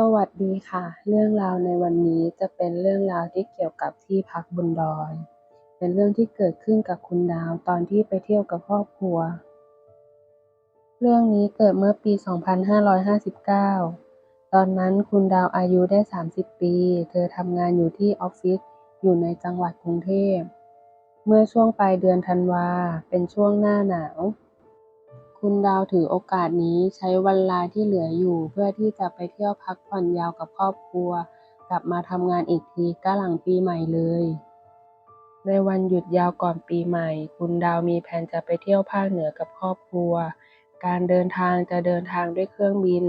สวัสดีค่ะ เรื่องราวในวันนี้จะเป็นเรื่องราวที่เกี่ยวกับที่พักบนดอย เป็นเรื่องที่เกิดขึ้นกับคุณดาวตอนที่ไปเที่ยวกับครอบครัว เรื่องนี้เกิดเมื่อปี 2559 ตอนนั้นคุณดาวอายุได้ 30 ปี เธอทำงานอยู่ที่ออฟฟิศอยู่ในจังหวัดกรุงเทพ เมื่อช่วงปลายเดือนธันวา เป็นช่วงหน้าหนาว คุณดาวถือโอกาสนี้ใช้วันลาที่เหลืออยู่ เพื่อที่จะไปเที่ยวพักผ่อนยาวกับครอบครัว กลับมาทำงานอีกทีก็หลังปีใหม่เลย ในวันหยุดยาวก่อนปีใหม่ คุณดาวมีแผนจะไปเที่ยวภาคเหนือกับครอบครัว การเดินทางจะเดินทางด้วยเครื่องบิน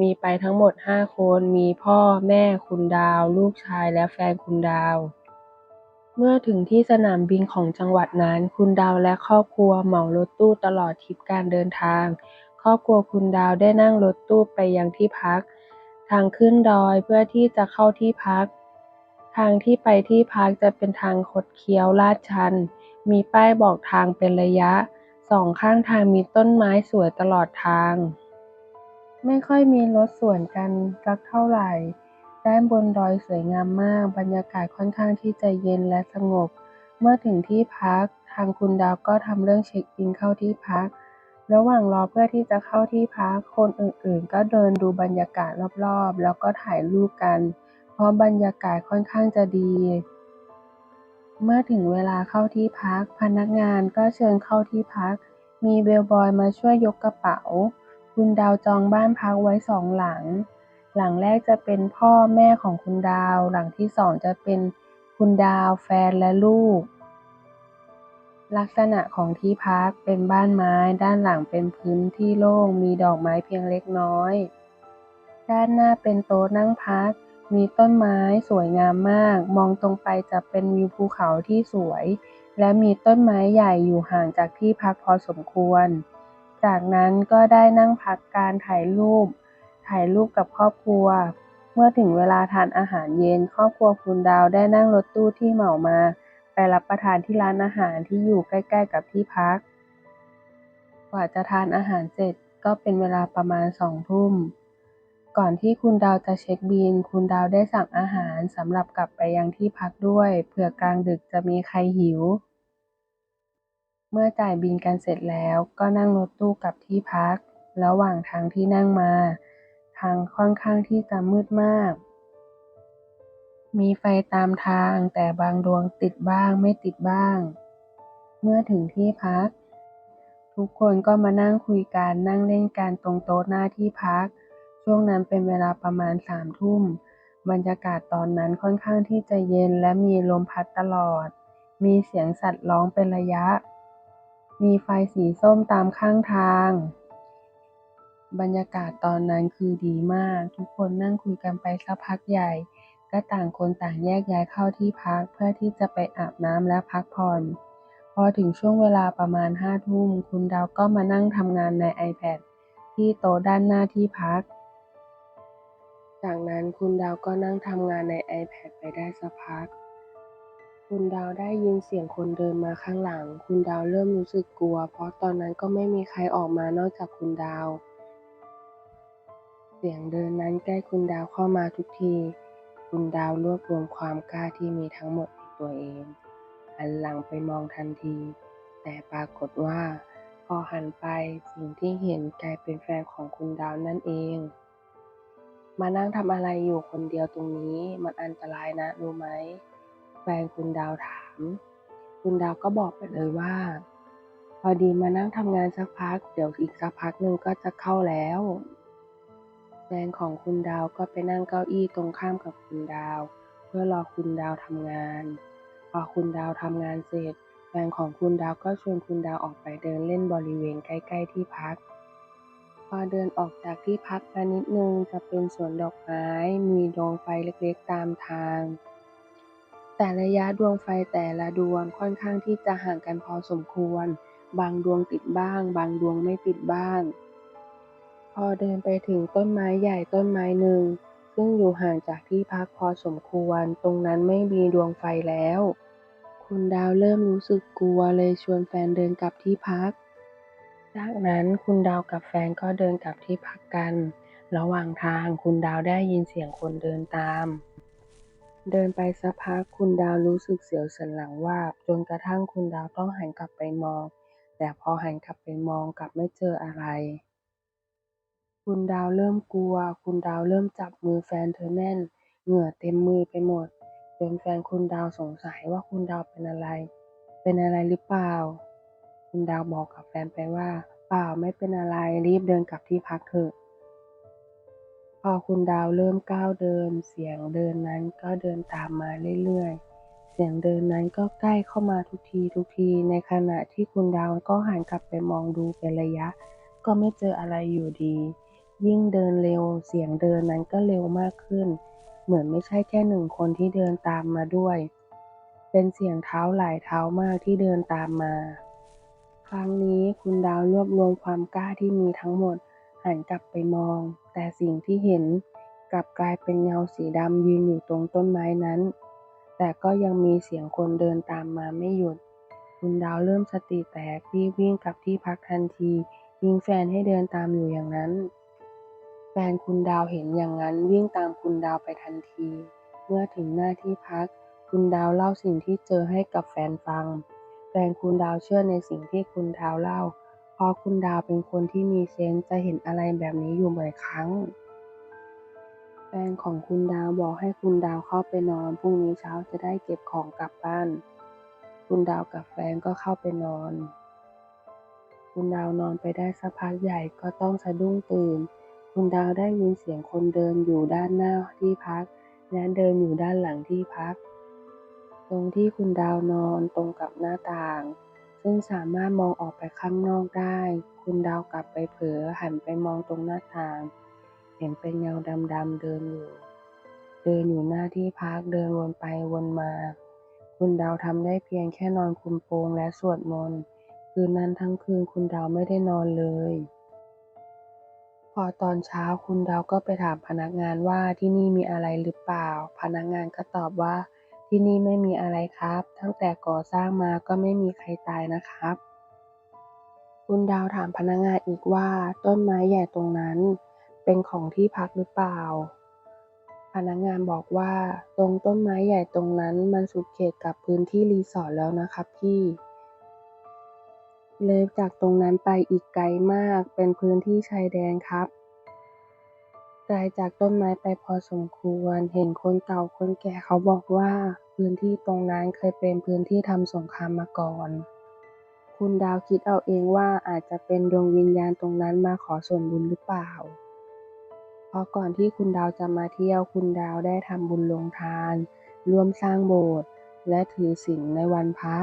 มีไปทั้งหมด 5 คน มีพ่อแม่คุณดาว ลูกชายและแฟนคุณดาว เมื่อถึงที่สนามบินของจังหวัดนั้น คุณดาวและครอบครัวเหมารถตู้ตลอดทริปการเดินทาง ครอบครัวคุณดาวได้นั่งรถตู้ไปยังที่พัก ทางขึ้นดอยเพื่อที่จะเข้าที่พัก ทางที่ไปที่พักจะเป็นทางคดเคี้ยวลาดชัน มีป้ายบอกทางเป็นระยะ สองข้างทางมีต้นไม้สวยตลอดทาง ไม่ค่อยมีรถสวนกันสักเท่าไหร่ ด้านบนดอยสวยงามมาก บรรยากาศค่อนข้างที่จะเย็นและสงบ เมื่อถึงที่พัก ทางคุณดาวก็ทำเรื่องเช็คอินเข้าที่พัก ระหว่างรอเพื่อที่จะเข้าที่พัก คนอื่นๆ ก็เดินดูบรรยากาศรอบๆ แล้วก็ถ่ายรูปกัน เพราะบรรยากาศค่อนข้างจะดี เมื่อถึงเวลาเข้าที่พัก พนักงานก็เชิญเข้าที่พัก มีเบลบอยมาช่วยยกกระเป๋า คุณดาวจองบ้านพักไว้สองหลัง หลังแรกจะเป็นพ่อแม่ของคุณดาว หลังที่สองจะเป็นคุณดาวแฟนและลูก ลักษณะของที่พักเป็นบ้านไม้ด้านหลังเป็นพื้นที่โล่งมีดอกไม้เพียงเล็กน้อย ด้านหน้าเป็นโต๊ะนั่งพัก มีต้นไม้สวยงามมาก มองตรงไปจะเป็นวิวภูเขาที่สวย และมีต้นไม้ใหญ่อยู่ห่างจากที่พักพอสมควร จากนั้นก็ได้นั่งพักการถ่ายรูป ถ่ายรูปกับครอบครัว เมื่อถึงเวลาทานอาหารเย็น ครอบครัวคุณดาวได้นั่งรถตู้ที่เหมามา ไปรับประทานที่ร้านอาหารที่อยู่ใกล้ ๆ กับที่พัก กว่าจะทานอาหารเสร็จก็เป็นเวลาประมาณสองทุ่ม ก่อนที่คุณดาวจะเช็คบิลคุณดาวได้สั่งอาหารสำหรับกลับไปยังที่พักด้วยเผื่อกลางดึกจะมีใครหิว เมื่อจ่ายบิลกันเสร็จแล้วก็นั่งรถตู้กลับที่พัก ระหว่างทางที่นั่งมา ทางค่อนข้างที่จะมืดมาก มีไฟตามทางแต่บางดวงติดบ้างไม่ติดบ้าง เมื่อถึงที่พัก ทุกคนก็มานั่งคุยกันนั่งเล่นกันตรงโต๊ะหน้าที่พัก ช่วงนั้นเป็นเวลาประมาณสามทุ่ม บรรยากาศตอนนั้นค่อนข้างที่จะเย็นและมีลมพัดตลอด มีเสียงสัตว์ร้องเป็นระยะ มีไฟสีส้มตามข้างทาง บรรยากาศตอนนั้นคือดีมาก ทุกคนนั่งคุยกันไปสักพักใหญ่ ก็ต่างคนต่างแยกย้ายเข้าที่พักเพื่อที่จะไปอาบน้ำและพักผ่อน พอถึงช่วงเวลาประมาณห้าทุ่มคุณดาวก็มานั่งทำงานใน iPad ที่โต๊ะด้านหน้าที่พัก จากนั้นคุณดาวก็นั่งทำงานใน iPad ไปได้สักพัก คุณดาวได้ยินเสียงคนเดินมาข้างหลัง คุณดาวเริ่มรู้สึกกลัว เพราะตอนนั้นก็ไม่มีใครออกมานอกจากคุณดาว สียงเดินนั้นใกล้คุณดาวเข้ามาทุกที คุณดาวรวบรวมความกล้าที่มีทั้งหมดในตัวเอง หันหลังไปมองทันที แต่ปรากฏว่า พอหันไปสิ่งที่เห็นกลายเป็นแฟนของคุณดาวนั่นเอง มานั่งทำอะไรอยู่คนเดียวตรงนี้ มันอันตรายนะรู้ไหม แฟนคุณดาวถาม คุณดาวก็บอกไปเลยว่า พอดีมานั่งทำงานสักพัก เดี๋ยวอีกสักพักหนึ่งก็จะเข้าแล้ว แฟนของคุณดาวก็ไปนั่งเก้าอี้ตรงข้ามกับคุณดาว เพื่อรอคุณดาวทำงาน พอคุณดาวทำงานเสร็จ แฟนของคุณดาวก็ชวนคุณดาวออกไปเดินเล่นบริเวณใกล้ ๆ ที่พัก พอเดินออกจากที่พักมานิดนึงจะเป็นสวนดอกไม้ มีดวงไฟเล็กๆตามทาง แต่ระยะดวงไฟแต่ละดวงค่อนข้างที่จะห่างกันพอสมควร บางดวงติดบ้าง บางดวงไม่ติดบ้าง พอเดินไปถึงต้นไม้ใหญ่ต้นไม้หนึ่ง ซึ่งอยู่ห่างจากที่พักพอสมควรตรงนั้นไม่มีดวงไฟแล้ว คุณดาวเริ่มรู้สึกกลัวเลยชวนแฟนเดินกลับที่พัก จากนั้นคุณดาวกับแฟนก็เดินกลับที่พักกัน ระหว่างทางคุณดาวได้ยินเสียงคนเดินตาม เดินไปสักพักคุณดาวรู้สึกเสียวสันหลังว่าจนกระทั่งคุณดาวต้องหันกลับไปมอง แต่พอหันกลับไปมองกลับไม่เจออะไร คุณดาวเริ่มกลัว คุณดาวเริ่มจับมือแฟนเธอแน่น เหงื่อเต็มมือไปหมด จนแฟนคุณดาวสงสัยว่าคุณดาวเป็นอะไร เป็นอะไรหรือเปล่า คุณดาวบอกกับแฟนไปว่า เปล่าไม่เป็นอะไร รีบเดินกลับที่พักเถอะ พอคุณดาวเริ่มก้าวเดิน เสียงเดินนั้นก็เดินตามมาเรื่อยๆ เสียงเดินนั้นก็ใกล้เข้ามาทุกทีทุกที ในขณะที่คุณดาวก็หันกลับไปมองดูเป็นระยะ ก็ไม่เจออะไรอยู่ดี ยิ่งเดินเร็วเสียงเดินนั้นก็เร็วมากขึ้น เหมือนไม่ใช่แค่หนึ่งคนที่เดินตามมาด้วย เป็นเสียงเท้าหลายเท้ามากที่เดินตามมา ครั้งนี้คุณดาวรวบรวมความกล้าที่มีทั้งหมดหันกลับไปมอง แต่สิ่งที่เห็นกลับกลายเป็นเงาสีดำยืนอยู่ตรงต้นไม้นั้น แต่ก็ยังมีเสียงคนเดินตามมาไม่หยุด คุณดาวเริ่มสติแตกรีบวิ่งกลับที่พักทันทียิงแฟนให้เดินตามอยู่อย่างนั้น แฟนคุณดาวเห็นอย่างนั้นวิ่งตามคุณดาวไปทันที เมื่อถึงหน้าที่พัก คุณดาวเล่าสิ่งที่เจอให้กับแฟนฟัง แฟนคุณดาวเชื่อในสิ่งที่คุณดาวเล่า เพราะคุณดาวเป็นคนที่มีเซนส์จะเห็นอะไรแบบนี้อยู่บ่อยครั้ง แฟนของคุณดาวบอกให้คุณดาวเข้าไปนอนพรุ่งนี้เช้าจะได้เก็บของกลับบ้าน คุณดาวกับแฟนก็เข้าไปนอน คุณดาวนอนไปได้สักพักใหญ่ก็ต้องสะดุ้งตื่น คุณดาวได้ยินเสียงคนเดินอยู่ด้านหน้าที่พัก และเดินอยู่ด้านหลังที่พัก ตรงที่คุณดาวนอนตรงกับหน้าต่าง ซึ่งสามารถมองออกไปข้างนอกได้ คุณดาวกลับไปเผลอหันไปมองตรงหน้าต่าง เห็นเป็นเงาดำๆเดินอยู่ เดินอยู่หน้าที่พักเดินวนไปวนมา คุณดาวทำได้เพียงแค่นอนคุมโปงและสวดมนต์คืนนั้นทั้งคืนคุณดาวไม่ได้นอนเลย พอตอนเช้าคุณดาวก็ไปถามพนักงานว่าที่นี่มีอะไรหรือเปล่า พนักงานก็ตอบว่า ที่นี่ไม่มีอะไรครับ ตั้งแต่ก่อสร้างมาก็ไม่มีใครตายนะครับ คุณดาวถามพนักงานอีกว่าต้นไม้ใหญ่ตรงนั้น เป็นของที่พักหรือเปล่า พนักงานบอกว่า ตรงต้นไม้ใหญ่ตรงนั้นมันสุดเขตกับพื้นที่รีสอร์ทแล้วนะครับพี่ เลยจากตรงนั้นไปอีกไกลมาก เป็นพื้นที่ชายแดนครับไกลจากต้นไม้ไปพอสมควร เห็นคนเก่าคนแก่เขาบอกว่า พื้นที่ตรงนั้นเคยเป็นพื้นที่ทำสงครามมาก่อน คุณดาวคิดเอาเองว่าอาจจะเป็นดวงวิญญาณตรงนั้นมาขอส่วนบุญหรือเปล่า เพราะก่อนที่คุณดาวจะมาเที่ยว คุณดาวได้ทำบุญลงทาน ร่วมสร้างโบสถ์และถือศีลในวันพระ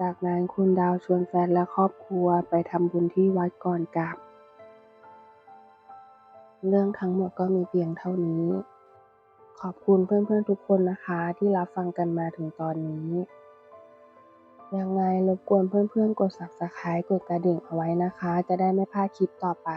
จากนั้นคุณดาวชวนแฟนและครอบครัวไปทำบุญที่วัดก่อนกลับ เรื่องทั้งหมดก็มีเพียงเท่านี้ ขอบคุณเพื่อนๆทุกคนนะคะที่รับฟังกันมาถึงตอนนี้ ยังไงรบกวนเพื่อนๆกด subscribe กดกระดิ่งเอาไว้นะคะ จะได้ไม่พลาดคลิปต่อไป